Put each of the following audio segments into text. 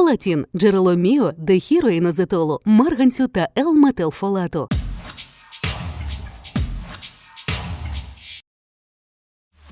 Фолатін – джерело міо, дехіроїнозетолу, марганцю та Л-метилфолату.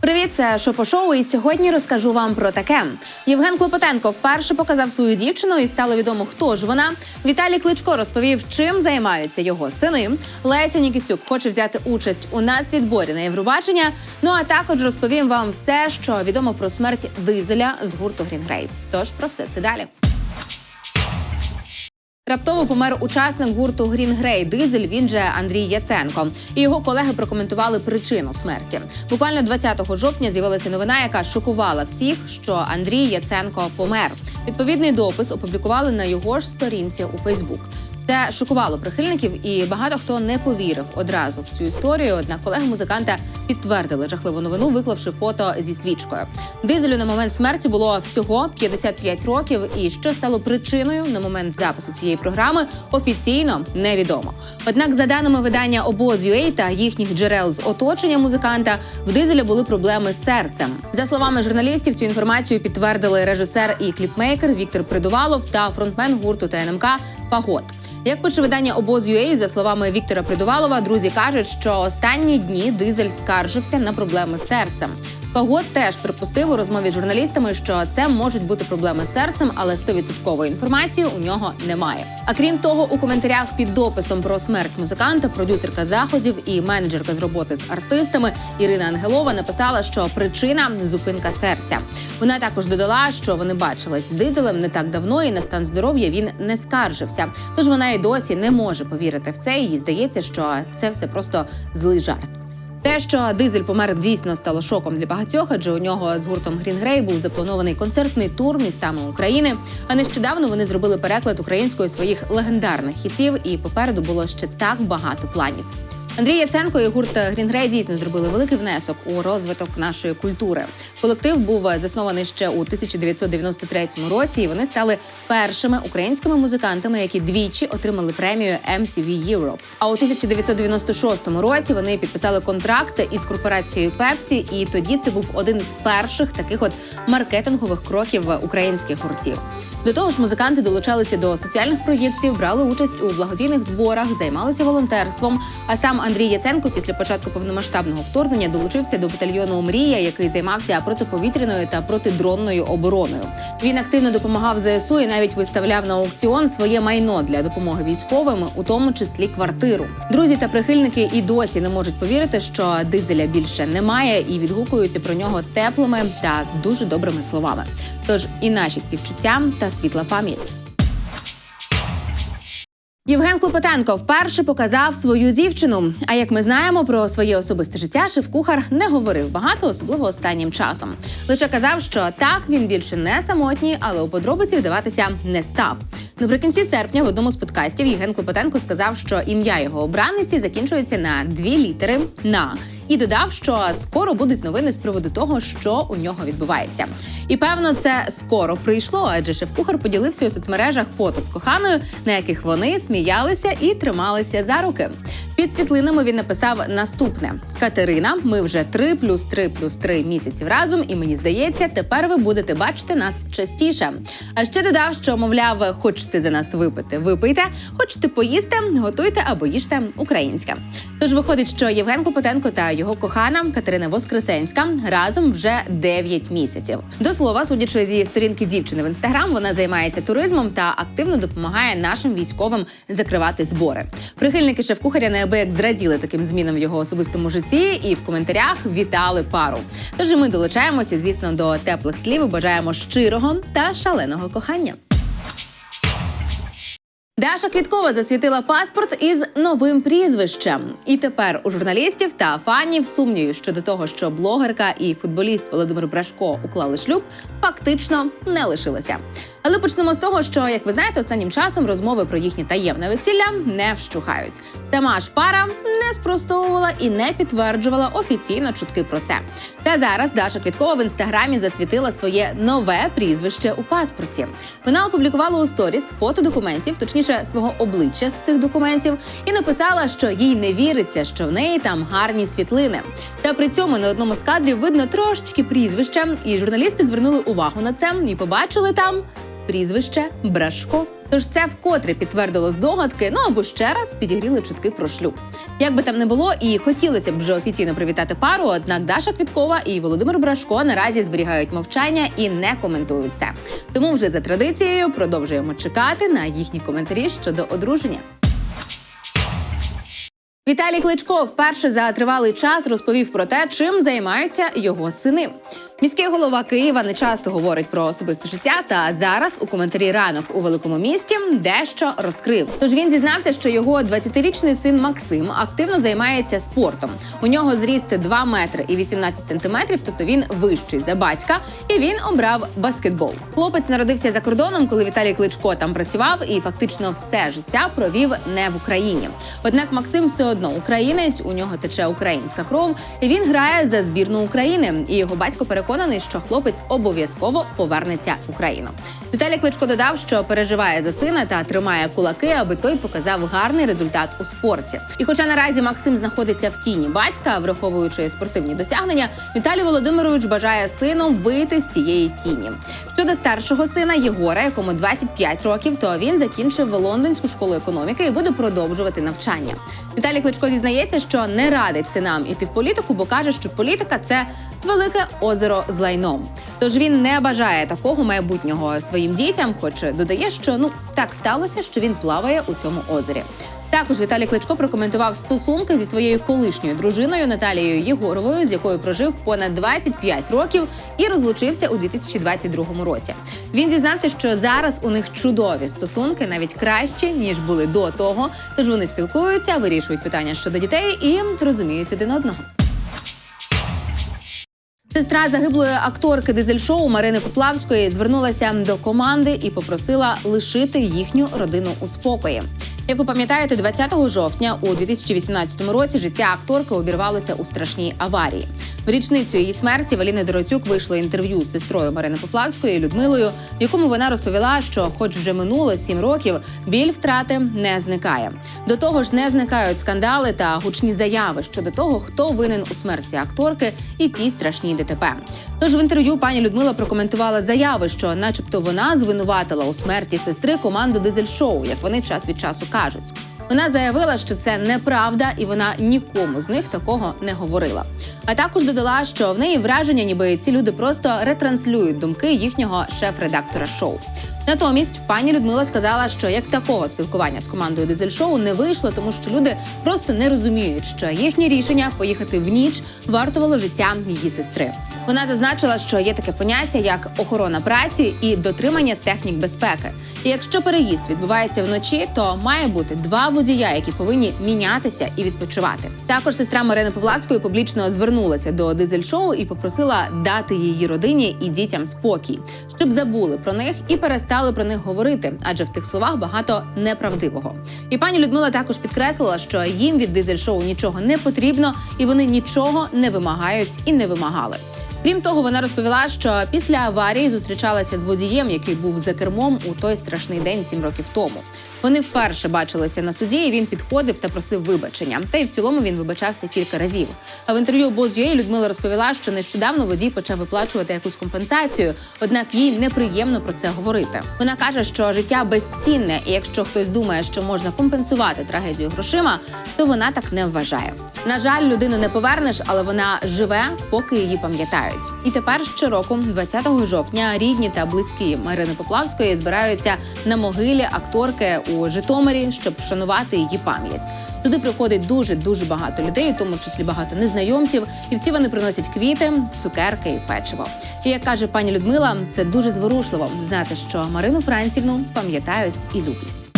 Привіт, це Шопо Шоу, і сьогодні розкажу вам про таке. Євген Клопотенко вперше показав свою дівчину, і стало відомо, хто ж вона. Віталій Кличко розповів, чим займаються його сини. Леся Нікітюк хоче взяти участь у нацвідборі на Євробачення. Ну а також розповім вам все, що відомо про смерть дизеля з гурту Грінгрей. Тож про все це далі. Раптово помер учасник гурту Грін Грей Дизель. Він же Андрій Яценко. І його колеги прокоментували причину смерті. Буквально 20 жовтня з'явилася новина, яка шокувала всіх, що Андрій Яценко помер. Відповідний допис опублікували на його ж сторінці у Фейсбук. Це шокувало прихильників, і багато хто не повірив одразу в цю історію. Однак колеги музиканта підтвердили жахливу новину, виклавши фото зі свічкою. Дизелю на момент смерті було всього 55 років. І що стало причиною на момент запису цієї програми, офіційно невідомо. Однак, за даними видання Обоз.UA та їхніх джерел з оточення музиканта, в дизеля були проблеми з серцем. За словами журналістів, цю інформацію підтвердили режисер і кліпмейкер Віктор Придувалов та фронтмен гурту ТНМК Фагот. Як пише видання обоз.UA, за словами Віктора Придувалова, друзі кажуть, що останні дні дизель скаржився на проблеми з серцем. Пагод теж припустив у розмові з журналістами, що це можуть бути проблеми з серцем, але 100% інформації у нього немає. А крім того, у коментарях під дописом про смерть музиканта, продюсерка заходів і менеджерка з роботи з артистами Ірина Ангелова написала, що причина зупинка серця. Вона також додала, що вони бачились з дизелем не так давно, і на стан здоров'я він не скаржився. Тож вона і досі не може повірити в це. і Їй здається, що це все просто злий жарт. Те, що дизель помер дійсно стало шоком для багатьох, адже у нього з гуртом Грінгрей був запланований концертний тур містами України. А нещодавно вони зробили переклад українською своїх легендарних хітів, і попереду було ще так багато планів. Андрій Яценко і гурт Grey дійсно зробили великий внесок у розвиток нашої культури. Колектив був заснований ще у 1993 році, і вони стали першими українськими музикантами, які двічі отримали премію MTV Europe. А у 1996 році вони підписали контракт із корпорацією Pepsi, і тоді це був один з перших таких от маркетингових кроків українських гуртів. До того ж, музиканти долучалися до соціальних проєктів, брали участь у благодійних зборах, займалися волонтерством. А сам Андрій Яценко після початку повномасштабного вторгнення долучився до батальйону Мрія, який займався протиповітряною та протидронною обороною. Він активно допомагав ЗСУ і навіть виставляв на аукціон своє майно для допомоги військовим, у тому числі квартиру. Друзі та прихильники і досі не можуть повірити, що дизеля більше немає, і відгукуються про нього теплими та дуже добрими словами. Тож і наші співчуття та світла пам'ять. Євген Клопотенко вперше показав свою дівчину. А як ми знаємо про своє особисте життя, шеф-кухар не говорив багато, особливо останнім часом. Лише казав, що так він більше не самотній, але у подробиці вдаватися не став. Наприкінці серпня в одному з подкастів Євген Клопотенко сказав, що ім'я його обраниці закінчується на дві літери на. І додав, що скоро будуть новини з приводу того, що у нього відбувається. І певно, це скоро прийшло, адже шеф-кухар поділився у соцмережах фото з коханою, на яких вони сміялися і трималися за руки. Під світлинами він написав наступне: Катерина, ми вже 3 плюс 3 плюс 3 місяців разом, і мені здається, тепер ви будете бачити нас частіше. А ще додав, що мовляв, хочете за нас випити, випийте, хочете поїсти, готуйте або їжте українське. Тож виходить, що Євген Клопотенко та його кохана Катерина Воскресенська разом вже 9 місяців. До слова, судячи зі сторінки дівчини в інстаграм, вона займається туризмом та активно допомагає нашим військовим закривати збори. Прихильники шеф-кухаря неабияк зраділи таким змінам в його особистому житті і в коментарях вітали пару. Тож і ми долучаємося, звісно, до теплих слів. Бажаємо щирого та шаленого кохання. Даша Квіткова засвітила паспорт із новим прізвищем. І тепер у журналістів та фанів сумнівів щодо того, що блогерка і футболіст Володимир Брашко уклали шлюб, фактично не лишилося. Але почнемо з того, що, як ви знаєте, останнім часом розмови про їхнє таємне весілля не вщухають. Сама ж пара не спростовувала і не підтверджувала офіційно чутки про це. Та зараз Даша Квіткова в інстаграмі засвітила своє нове прізвище у паспорті. Вона опублікувала у сторіс фото документів, точніше свого обличчя з цих документів, і написала, що їй не віриться, що в неї там гарні світлини. Та при цьому на одному з кадрів видно трошечки прізвища, і журналісти звернули увагу на це і побачили там прізвище Брашко. Тож це вкотре підтвердило здогадки, ну або ще раз підігріли чутки про шлюб. Як би там не було, і хотілося б вже офіційно привітати пару. Однак Даша Квіткова і Володимир Брашко наразі зберігають мовчання і не коментують це. Тому вже за традицією продовжуємо чекати на їхні коментарі щодо одруження. Віталій Кличко вперше за тривалий час розповів про те, чим займаються його сини. Міський голова Києва не часто говорить про особисте життя. Та зараз у коментарі ранок у великому місті дещо розкрив. Тож він зізнався, що його 20-річний син Максим активно займається спортом. У нього зріст 2 метри і 18 сантиметрів, тобто він вищий за батька, і він обрав баскетбол. Хлопець народився за кордоном, коли Віталій Кличко там працював, і фактично все життя провів не в Україні. Однак Максим все одно українець, у нього тече українська кров. і Він грає за збірну України, і його батько переконаний, що хлопець обов'язково повернеться в Україну. Віталій Кличко додав, що переживає за сина та тримає кулаки, аби той показав гарний результат у спорті. І хоча наразі Максим знаходиться в тіні батька, враховуючи спортивні досягнення, Віталій Володимирович бажає сину вийти з тієї тіні. Щодо старшого сина Єгора, якому 25 років, то він закінчив лондонську школу економіки і буде продовжувати навчання. Віталій Кличко зізнається, що не радить синам іти в політику, бо каже, що політика це велике озеро з лайном. Тож він не бажає такого майбутнього своїм дітям, хоч додає, що ну так сталося, що він плаває у цьому озері. Також Віталій Кличко прокоментував стосунки зі своєю колишньою дружиною Наталією Єгоровою, з якою прожив понад 25 років і розлучився у 2022 році. Він зізнався, що зараз у них чудові стосунки, навіть кращі ніж були до того. Тож вони спілкуються, вирішують питання щодо дітей і розуміють один одного. Сестра загиблої акторки дизель-шоу Марини Поплавської звернулася до команди і попросила лишити їхню родину у спокої. Як ви пам'ятаєте, 20 жовтня у 2018 році життя акторки обірвалося у страшній аварії. Річницю її смерті Валіни Дороцюк вийшло інтерв'ю з сестрою Марини Поплавської Людмилою, в якому вона розповіла, що, хоч вже минуло сім років, біль втрати не зникає. До того ж, не зникають скандали та гучні заяви щодо того, хто винен у смерті акторки і тій страшній ДТП. Тож в інтерв'ю пані Людмила прокоментувала заяви, що, начебто, вона звинуватила у смерті сестри команду дизель-шоу, як вони час від часу кажуть. Вона заявила, що це неправда, і вона нікому з них такого не говорила. А також додала, що в неї враження, ніби ці люди просто ретранслюють думки їхнього шеф-редактора шоу. Натомість пані Людмила сказала, що як такого спілкування з командою дизель-шоу не вийшло, тому що люди просто не розуміють, що їхнє рішення поїхати в ніч вартувало життя її сестри. Вона зазначила, що є таке поняття як охорона праці і дотримання технік безпеки. І якщо переїзд відбувається вночі, то має бути два водія, які повинні мінятися і відпочивати. Також сестра Марини Павлавської публічно звернулася до дизель-шоу і попросила дати її родині і дітям спокій, щоб забули про них і перестали про них говорити, адже в тих словах багато неправдивого. І пані Людмила також підкреслила, що їм від дизель-шоу нічого не потрібно, і вони нічого не вимагають і не вимагали. Крім того, вона розповіла, що після аварії зустрічалася з водієм, який був за кермом у той страшний день сім років тому. Вони вперше бачилися на суді, і він підходив та просив вибачення. Та й в цілому він вибачався кілька разів. А в інтерв'ю Боз.ua Людмила розповіла, що нещодавно водій почав виплачувати якусь компенсацію, однак їй неприємно про це говорити. Вона каже, що життя безцінне, і якщо хтось думає, що можна компенсувати трагедію грошима, то вона так не вважає. На жаль, людину не повернеш, але вона живе, поки її пам'ятають. І тепер щороку, 20 жовтня, рідні та близькі Марини Поплавської збираються на могилі акторки у Житомирі, щоб вшанувати її пам'ять. Туди приходить дуже дуже багато людей, у тому числі багато незнайомців, і всі вони приносять квіти, цукерки і печиво. І як каже пані Людмила, це дуже зворушливо знати, що Марину Францівну пам'ятають і люблять.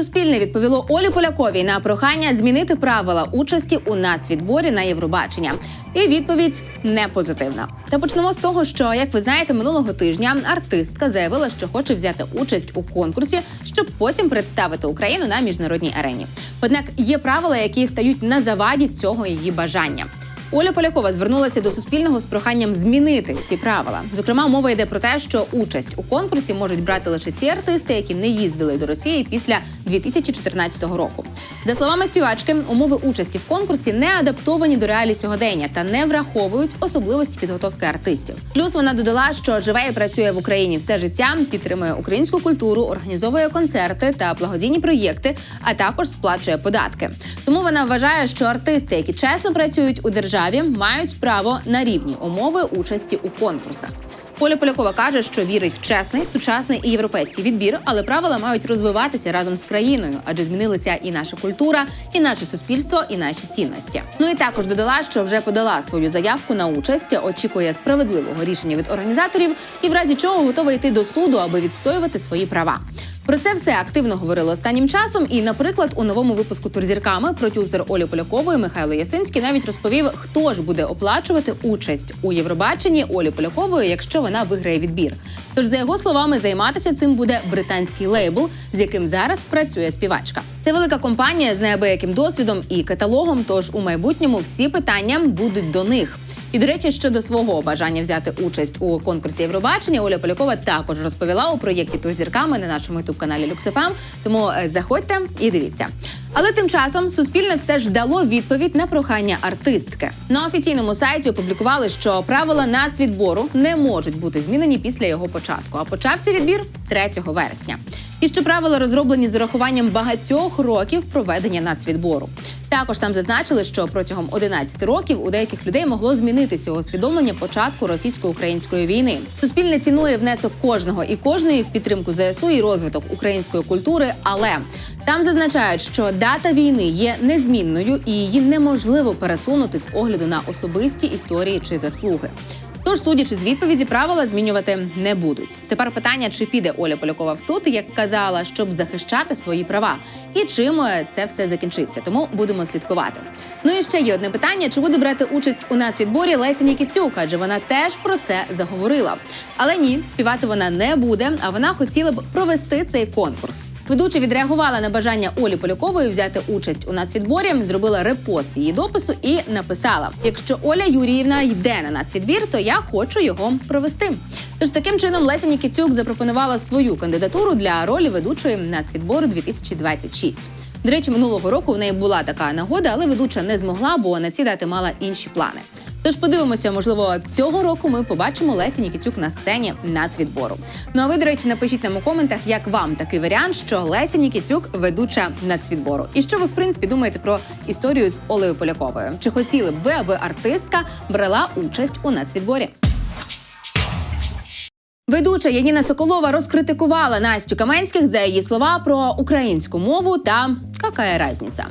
Суспільне відповіло Олі Поляковій на прохання змінити правила участі у нацвідборі на Євробачення. І відповідь не позитивна. Та почнемо з того, що як ви знаєте, минулого тижня артистка заявила, що хоче взяти участь у конкурсі, щоб потім представити Україну на міжнародній арені. Однак є правила, які стають на заваді цього її бажання. Оля Полякова звернулася до Суспільного з проханням змінити ці правила. Зокрема, мова йде про те, що участь у конкурсі можуть брати лише ті артисти, які не їздили до Росії після 2014 року. За словами співачки, умови участі в конкурсі не адаптовані до реалій сьогодення та не враховують особливості підготовки артистів. Плюс вона додала, що живе і працює в Україні все життя, підтримує українську культуру, організовує концерти та благодійні проєкти, а також сплачує податки. Тому вона вважає, що артисти, які чесно працюють у державі, мають право на рівні умови участі у конкурсах. Поля Полякова каже, що вірить в чесний, сучасний і європейський відбір, але правила мають розвиватися разом з країною, адже змінилися і наша культура, і наше суспільство, і наші цінності. Ну і також додала, що вже подала свою заявку на участь, очікує справедливого рішення від організаторів і в разі чого готова йти до суду, аби відстоювати свої права. Про це все активно говорили останнім часом. І, наприклад, у новому випуску турзірками продюсер Олі Полякової Михайло Ясинський навіть розповів, хто ж буде оплачувати участь у Євробаченні Олі Полякової, якщо вона виграє відбір. Тож, за його словами, займатися цим буде британський лейбл, з яким зараз працює співачка. Це велика компанія з неабияким досвідом і каталогом. Тож у майбутньому всі питання будуть до них. І до речі, щодо свого бажання взяти участь у конкурсі Євробачення, Оля Полякова також розповіла у проєкті «Тур зірками на нашому ютуб каналі Люксифам. Тому е, заходьте і дивіться. Але тим часом Суспільне все ж дало відповідь на прохання артистки. На офіційному сайті опублікували, що правила нацвідбору не можуть бути змінені після його початку. А почався відбір 3 вересня. І що правила розроблені з урахуванням багатьох років проведення нацвідбору. Також там зазначили, що протягом 11 років у деяких людей могло змінитися усвідомлення початку російсько-української війни. Суспільне цінує внесок кожного і кожної в підтримку ЗСУ і розвиток української культури. Але там зазначають, що дата війни є незмінною і її неможливо пересунути з огляду на особисті історії чи заслуги. Тож, судячи з відповіді, правила змінювати не будуть. Тепер питання, чи піде Оля Полякова в суд, як казала, щоб захищати свої права, і чим е, це все закінчиться. Тому будемо слідкувати. Ну і ще є одне питання: чи буде брати участь у нацвідборі Леся Нікітюк, адже вона теж про це заговорила. Але ні, співати вона не буде. А вона хотіла б провести цей конкурс. Ведуча відреагувала на бажання Олі Полякової взяти участь у нацвідборі, зробила репост її допису і написала: Якщо Оля Юріївна йде на нацвідбір, то я хочу його провести. Тож таким чином Леся Нікітюк запропонувала свою кандидатуру для ролі ведучої нацвідбору 2026. До речі, минулого року в неї була така нагода, але ведуча не змогла, бо на ці дати мала інші плани. Тож подивимося, можливо, цього року ми побачимо Лесі Нікітюк на сцені нацвідбору. Ну а ви, до речі, напишіть нам у коментах, як вам такий варіант, що Леся Нікітюк ведуча нацвідбору. І що ви в принципі думаєте про історію з Олею Поляковою? Чи хотіли б ви, аби артистка брала участь у нацвідборі? Ведуча Яніна Соколова розкритикувала Настю Каменських за її слова про українську мову та какая разниця.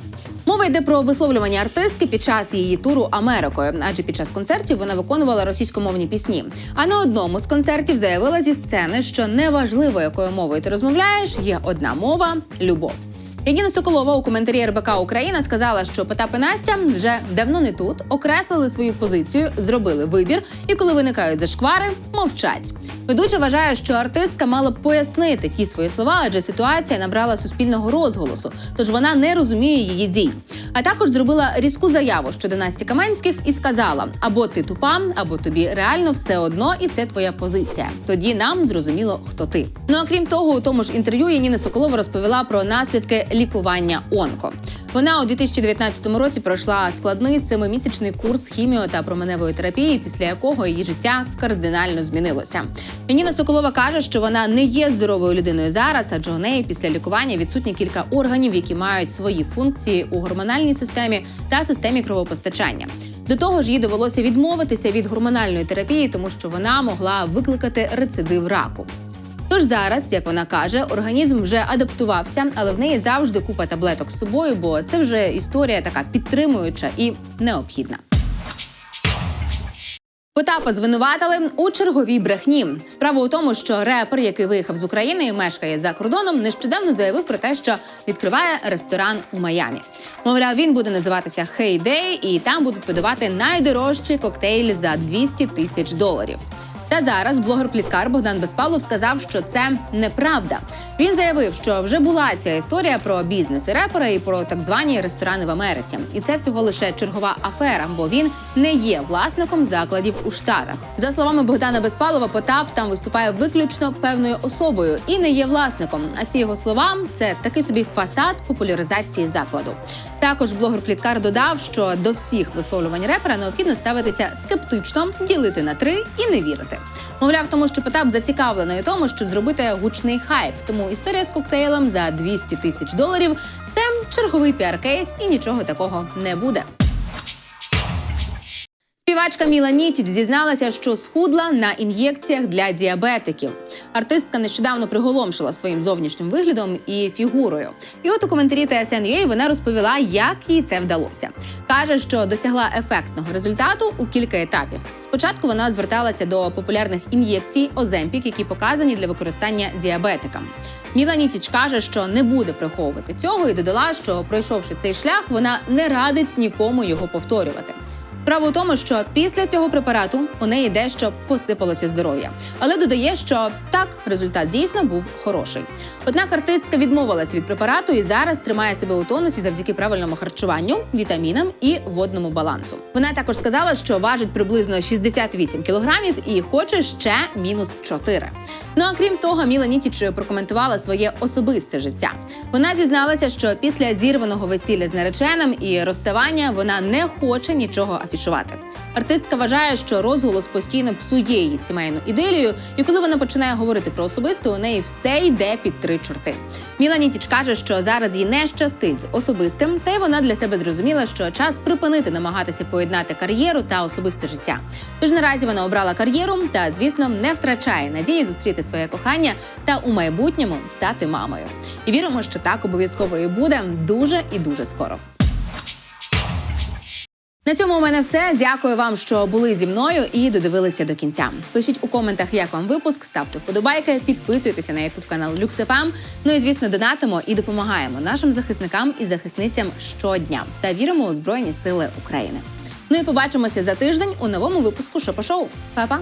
Мова йде про висловлювання артистки під час її туру Америкою, адже під час концертів вона виконувала російськомовні пісні. А на одному з концертів заявила зі сцени, що неважливо, якою мовою ти розмовляєш, є одна мова любов. Яніна Соколова у коментарі РБК Україна сказала, що Потап і Настя вже давно не тут, окреслили свою позицію, зробили вибір, і коли виникають зашквари, мовчать. Ведуча вважає, що артистка мала б пояснити ті свої слова, адже ситуація набрала суспільного розголосу, тож вона не розуміє її дій. А також зробила різку заяву щодо Насті Каменських і сказала: або ти тупа, або тобі реально все одно, і це твоя позиція. Тоді нам зрозуміло, хто ти. Ну а крім того, у тому ж інтерв'ю Яніна Соколова розповіла про наслідки лікування онко. Вона у 2019 році пройшла складний семимісячний курс хіміо та променевої терапії, після якого її життя кардинально змінилося. Яніна Соколова каже, що вона не є здоровою людиною зараз, адже у неї після лікування відсутні кілька органів, які мають свої функції у гормональній системі та системі кровопостачання. До того ж, їй довелося відмовитися від гормональної терапії, тому що вона могла викликати рецидив раку. Тож зараз, як вона каже, організм вже адаптувався, але в неї завжди купа таблеток з собою, бо це вже історія така підтримуюча і необхідна. Потапа звинуватили у черговій брехні. Справа у тому, що репер, який виїхав з України і мешкає за кордоном, нещодавно заявив про те, що відкриває ресторан у Майамі. Мовляв, він буде називатися Day, і там будуть подавати найдорожчий коктейль за 200 тисяч доларів. Та зараз блогер-пліткар Богдан Безпалов сказав, що це неправда. Він заявив, що вже була ця історія про бізнес і репера і про так звані ресторани в Америці. І це всього лише чергова афера, бо він не є власником закладів у штатах. За словами Богдана Безпалова, Потап там виступає виключно певною особою і не є власником. А ці його слова це такий собі фасад популяризації закладу. Також блогер-пліткар додав, що до всіх висловлювань репера необхідно ставитися скептично, ділити на три і не вірити. Мовляв, тому що Потап зацікавлений у тому, щоб зробити гучний хайп. Тому історія з коктейлем за 200 тисяч доларів це черговий піар-кейс і нічого такого не буде. Співачка Міла Нітіч зізналася, що схудла на ін'єкціях для діабетиків. Артистка нещодавно приголомшила своїм зовнішнім виглядом і фігурою. І от у коментарі TSN.ua вона розповіла, як їй це вдалося. Каже, що досягла ефектного результату у кілька етапів. Спочатку вона зверталася до популярних ін'єкцій Оземпік, які показані для використання діабетикам. Міла Нітіч каже, що не буде приховувати цього, і додала, що пройшовши цей шлях, вона не радить нікому його повторювати. Справа у тому, що після цього препарату у неї дещо посипалося здоров'я, але додає, що так результат дійсно був хороший. Однак артистка відмовилась від препарату і зараз тримає себе у тонусі завдяки правильному харчуванню, вітамінам і водному балансу. Вона також сказала, що важить приблизно 68 кілограмів і хоче ще мінус 4. Ну а крім того, Міла Нітіч прокоментувала своє особисте життя. Вона зізналася, що після зірваного весілля з нареченим і розставання вона не хоче нічого афішувати. Артистка вважає, що розголос постійно псує її сімейну ідилію, і коли вона починає говорити про особисте, у неї все йде під три чорти. Міла Нітіч каже, що зараз їй не щастить з особистим, та й вона для себе зрозуміла, що час припинити намагатися поєднати кар'єру та особисте життя. Тож наразі вона обрала кар'єру та, звісно, не втрачає надії зустріти своє кохання та у майбутньому стати мамою. І віримо, що так обов'язково і буде дуже і дуже скоро. На цьому у мене все. Дякую вам, що були зі мною і додивилися до кінця. Пишіть у коментах, як вам випуск, ставте вподобайки, підписуйтеся на ютуб канал LuxFM. Ну і звісно, донатимо і допомагаємо нашим захисникам і захисницям щодня та віримо у Збройні Сили України. Ну і побачимося за тиждень у новому випуску Шопа-шоу. Па-па!